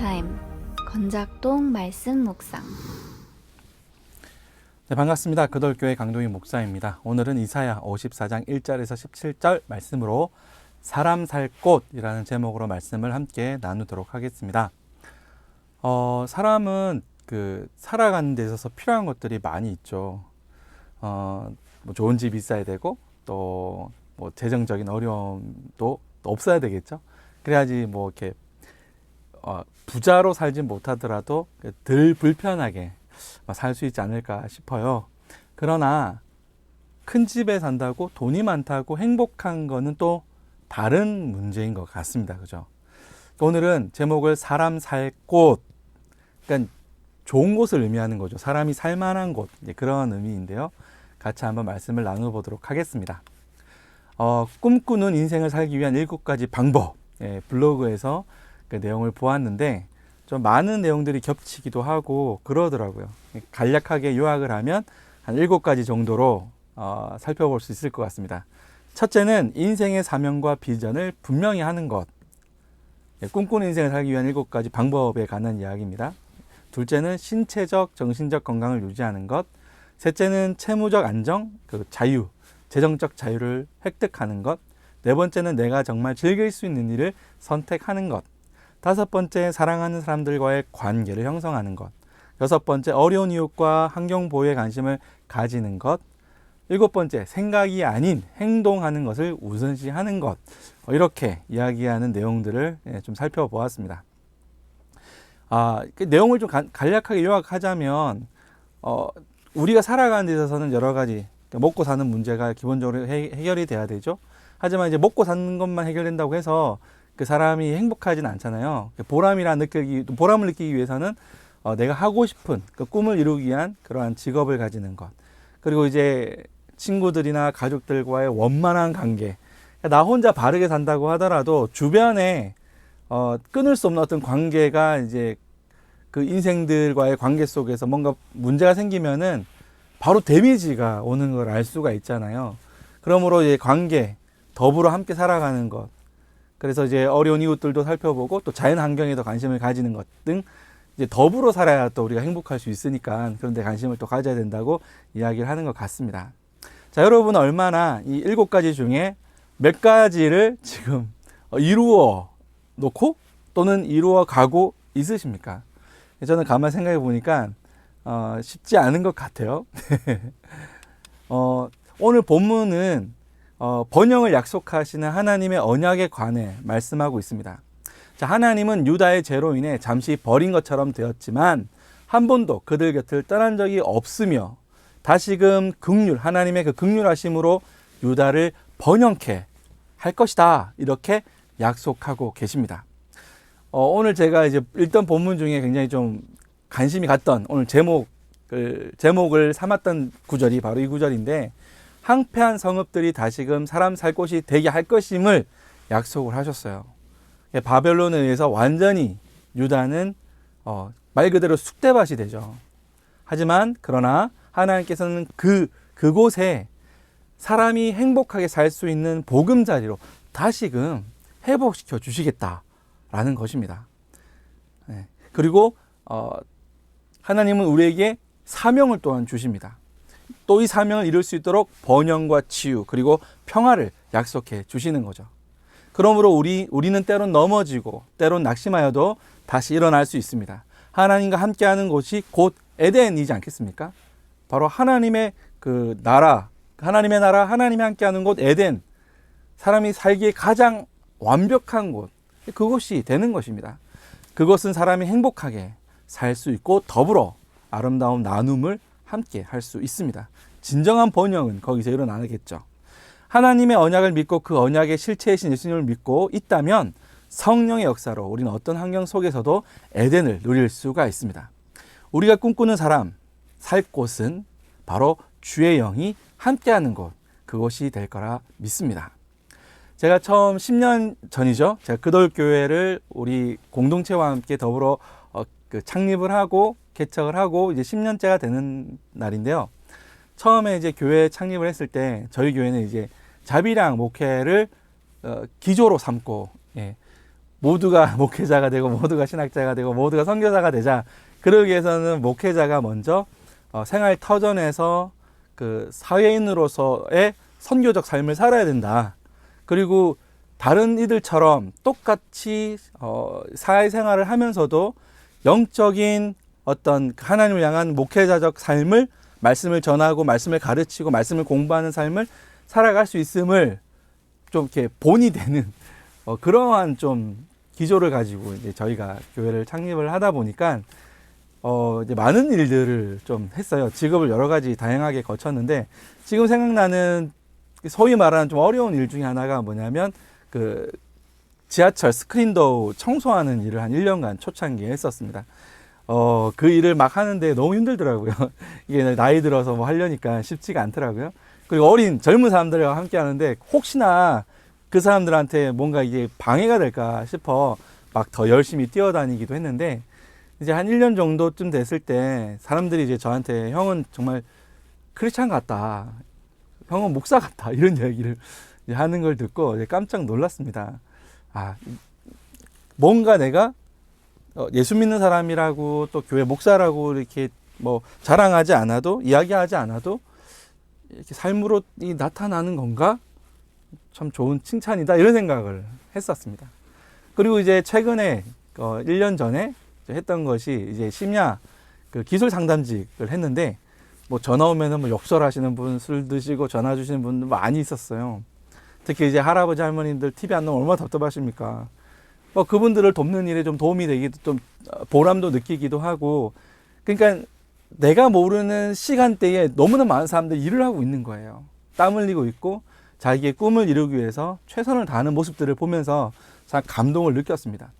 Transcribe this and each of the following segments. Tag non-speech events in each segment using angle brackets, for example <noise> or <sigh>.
타임 건작동 말씀 묵상 네, 반갑습니다. 그돌교회 강동희 목사입니다. 오늘은 이사야 54장 1절에서 17절 말씀으로 사람 살 곳이라는 제목으로 말씀을 함께 나누도록 하겠습니다. 어, 사람은 그 살아가는 데 있어서 필요한 것들이 많이 있죠. 어, 뭐 좋은 집이 있어야 되고 또 뭐 재정적인 어려움도 없어야 되겠죠. 그래야지 뭐 이렇게 어, 부자로 살지 못하더라도 덜 불편하게 살 수 있지 않을까 싶어요. 그러나 큰 집에 산다고 돈이 많다고 행복한 거는 또 다른 문제인 것 같습니다. 그죠? 오늘은 제목을 사람 살 곳, 그러니까 좋은 곳을 의미하는 거죠. 사람이 살 만한 곳, 그런 의미인데요. 같이 한번 말씀을 나눠보도록 하겠습니다. 어, 꿈꾸는 인생을 살기 위한 일곱 가지 방법, 예, 블로그에서 그 내용을 보았는데, 좀 많은 내용들이 겹치기도 하고 그러더라고요. 간략하게 요약을 하면 한 일곱 가지 정도로 어, 살펴볼 수 있을 것 같습니다. 첫째는 인생의 사명과 비전을 분명히 하는 것. 예, 꿈꾸는 인생을 살기 위한 일곱 가지 방법에 관한 이야기입니다. 둘째는 신체적, 정신적 건강을 유지하는 것. 셋째는 채무적 안정, 그 자유, 재정적 자유를 획득하는 것. 네 번째는 내가 정말 즐길 수 있는 일을 선택하는 것. 다섯 번째, 사랑하는 사람들과의 관계를 형성하는 것. 여섯 번째, 어려운 이웃과 환경 보호에 관심을 가지는 것. 일곱 번째, 생각이 아닌 행동하는 것을 우선시하는 것. 어, 이렇게 이야기하는 내용들을 예, 좀 살펴보았습니다. 아, 그 내용을 좀 간략하게 요약하자면, 어, 우리가 살아가는 데 있어서는 여러 가지 먹고 사는 문제가 기본적으로 해, 해결이 돼야 되죠. 하지만 이제 먹고 사는 것만 해결된다고 해서 그 사람이 행복하진 않잖아요. 보람이라 느끼기, 보람을 느끼기 위해서는 어, 내가 하고 싶은 그 꿈을 이루기 위한 그러한 직업을 가지는 것. 그리고 이제 친구들이나 가족들과의 원만한 관계. 나 혼자 바르게 산다고 하더라도 주변에 어, 끊을 수 없는 어떤 관계가 이제 그 인생들과의 관계 속에서 뭔가 문제가 생기면은 바로 데미지가 오는 걸 알 수가 있잖아요. 그러므로 이제 관계, 더불어 함께 살아가는 것. 그래서 이제 어려운 이웃들도 살펴보고 또 자연 환경에도 관심을 가지는 것 등 이제 더불어 살아야 또 우리가 행복할 수 있으니까 그런데 관심을 또 가져야 된다고 이야기를 하는 것 같습니다. 자, 여러분 얼마나 이 일곱 가지 중에 몇 가지를 지금 이루어 놓고 또는 이루어 가고 있으십니까? 저는 가만 생각해 보니까 어, 쉽지 않은 것 같아요. <laughs> 어, 오늘 본문은 어, 번영을 약속하시는 하나님의 언약에 관해 말씀하고 있습니다. 자, 하나님은 유다의 죄로 인해 잠시 버린 것처럼 되었지만 한 번도 그들 곁을 떠난 적이 없으며 다시금 극률 하나님의 그 극률하심으로 유다를 번영케 할 것이다 이렇게 약속하고 계십니다. 어, 오늘 제가 이제 읽던 본문 중에 굉장히 좀 관심이 갔던 오늘 제목을 제목을 삼았던 구절이 바로 이 구절인데 황폐한 성읍들이 다시금 사람 살 곳이 되게 할 것임을 약속을 하셨어요. 예, 바벨론에 의해서 완전히 유다는 어, 말 그대로 쑥대밭이 되죠. 하지만 그러나 하나님께서는 그 그곳에 사람이 행복하게 살 수 있는 보금자리로 다시금 회복시켜 주시겠다라는 것입니다. 네. 그리고 어, 하나님은 우리에게 사명을 또한 주십니다. 또 이 사명을 이룰 수 있도록 번영과 치유 그리고 평화를 약속해 주시는 거죠. 그러므로 우리 우리는 때론 넘어지고 때론 낙심하여도 다시 일어날 수 있습니다. 하나님과 함께하는 곳이 곧 에덴이지 않겠습니까? 바로 하나님의 그 나라, 하나님의 나라, 하나님이 함께하는 곳 에덴, 사람이 살기에 가장 완벽한 곳, 그곳이 되는 것입니다. 그것은 사람이 행복하게 살 수 있고 더불어 아름다운 나눔을 함께 할 수 있습니다. 진정한 번영은 거기서 일어나겠죠. 하나님의 언약을 믿고 그 언약의 실체이신 예수님을 믿고 있다면 성령의 역사로 우리는 어떤 환경 속에서도 에덴을 누릴 수가 있습니다. 우리가 꿈꾸는 사람, 살 곳은 바로 주의 영이 함께하는 곳, 그곳이 될 거라 믿습니다. 제가 처음 10년 전이죠. 제가 그돌교회를 우리 공동체와 함께 더불어 어, 그 창립을 하고 개척을 하고 이제 10년째가 되는 날인데요. 처음에 이제 교회 창립을 했을 때 저희 교회는 이제 자비랑 목회를 어, 기조로 삼고 예, 모두가 <laughs> 목회자가 되고 모두가 신학자가 되고 모두가 선교사가 되자 그러기 위해서는 목회자가 먼저 어, 생활 터전에서 그 사회인으로서의 선교적 삶을 살아야 된다. 그리고 다른 이들처럼 똑같이 어, 사회생활을 하면서도 영적인 어떤 하나님을 향한 목회자적 삶을 말씀을 전하고 말씀을 가르치고 말씀을 공부하는 삶을 살아갈 수 있음을 좀 이렇게 본이 되는 <laughs> 어, 그러한 좀 기조를 가지고 이제 저희가 교회를 창립을 하다 보니까 어, 이제 많은 일들을 좀 했어요. 직업을 여러 가지 다양하게 거쳤는데 지금 생각나는 소위 말하는 좀 어려운 일 중에 하나가 뭐냐면 그 지하철 스크린도우 청소하는 일을 한 1년간 초창기에 했었습니다. 어, 그 일을 막 하는데 너무 힘들더라고요. <laughs> 이게 나이 들어서 뭐 하려니까 쉽지가 않더라고요. 그리고 어린 젊은 사람들과 함께 하는데 혹시나 그 사람들한테 뭔가 이게 방해가 될까 싶어 막 더 열심히 뛰어다니기도 했는데 이제 한 1년 정도쯤 됐을 때 사람들이 이제 저한테 형은 정말 크리스찬 같다. 형은 목사 같다. <laughs> 이런 얘기를 하는 걸 듣고 깜짝 놀랐습니다. 아, 뭔가 내가 어, 예수 믿는 사람이라고 또 교회 목사라고 이렇게 뭐 자랑하지 않아도 이야기하지 않아도 이렇게 삶으로 이 나타나는 건가? 참 좋은 칭찬이다 이런 생각을 했었습니다. 그리고 이제 최근에 어 1년 전에 했던 것이 이제 심야 그 기술 상담직을 했는데 뭐 전화 오면은 뭐 욕설하시는 분, 술 드시고 전화 주시는 분들 많이 있었어요. 특히 이제 할아버지 할머님들 TV 안 나오면 얼마나 답답하십니까? 뭐 그분들을 돕는 일에 좀 도움이 되기도 좀 어, 보람도 느끼기도 하고 그러니까 내가 모르는 시간대에 너무나 많은 사람들이 일을 하고 있는 거예요. 땀 흘리고 있고 자기의 꿈을 이루기 위해서 최선을 다하는 모습들을 보면서 참 감동을 느꼈습니다.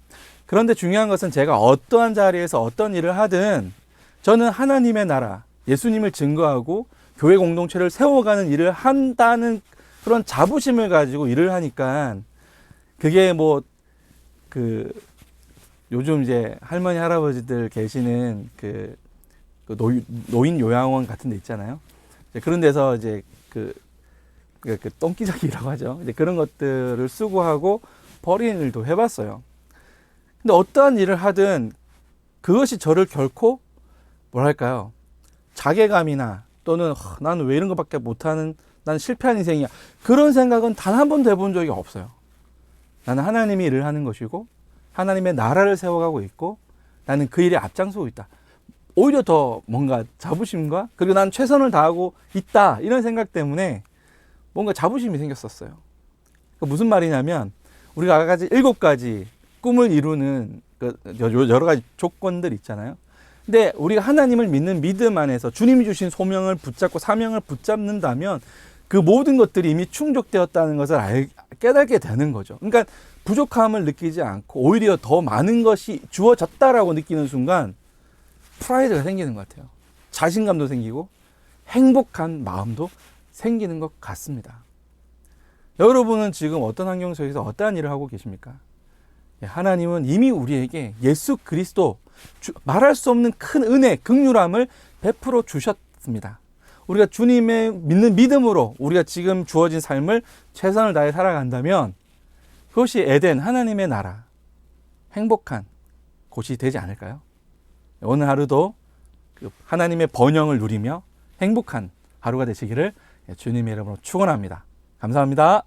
그런데 중요한 것은 제가 어떠한 자리에서 어떤 일을 하든 저는 하나님의 나라, 예수님을 증거하고 교회 공동체를 세워가는 일을 한다는 그런 자부심을 가지고 일을 하니까 그게 뭐 그 요즘 이제 할머니 할아버지들 계시는 그, 그 노, 노인 요양원 같은 데 있잖아요. 그런 데서 이제 그, 그, 그 똥기저귀라고 하죠. 이제 그런 것들을 수고하고 버리는 일도 해봤어요. 근데 어떠한 일을 하든 그것이 저를 결코 뭐랄까요 자괴감이나 또는 "하, 나는 왜 이런 것밖에 못하는 나는 실패한 인생이야 그런 생각은 단 한 번도 해본 적이 없어요. 나는 하나님이 일을 하는 것이고 하나님의 나라를 세워가고 있고 나는 그 일에 앞장서고 있다. 오히려 더 뭔가 자부심과 그리고 난 최선을 다하고 있다 이런 생각 때문에 뭔가 자부심이 생겼었어요. 그 무슨 말이냐면 우리가 아까 가지 일곱 가지 꿈을 이루는 그 여러 가지 조건들 있잖아요. 근데 우리가 하나님을 믿는 믿음 안에서 주님이 주신 소명을 붙잡고 사명을 붙잡는다면 그 모든 것들이 이미 충족되었다는 것을 알, 깨닫게 되는 거죠. 그러니까 부족함을 느끼지 않고 오히려 더 많은 것이 주어졌다라고 느끼는 순간 프라이드가 생기는 것 같아요. 자신감도 생기고 행복한 마음도 생기는 것 같습니다. 여러분은 지금 어떤 환경 속에서 어떠한 일을 하고 계십니까? 예, 하나님은 이미 우리에게 예수 그리스도 주- 말할 수 없는 큰 은혜, 극률함을 베풀어 주셨습니다. 우리가 주님의 믿는 믿음으로 우리가 지금 주어진 삶을 최선을 다해 살아간다면 그것이 에덴 하나님의 나라 행복한 곳이 되지 않을까요? 오늘 하루도 그 하나님의 번영을 누리며 행복한 하루가 되시기를 주님의 이름으로 축원합니다. 감사합니다.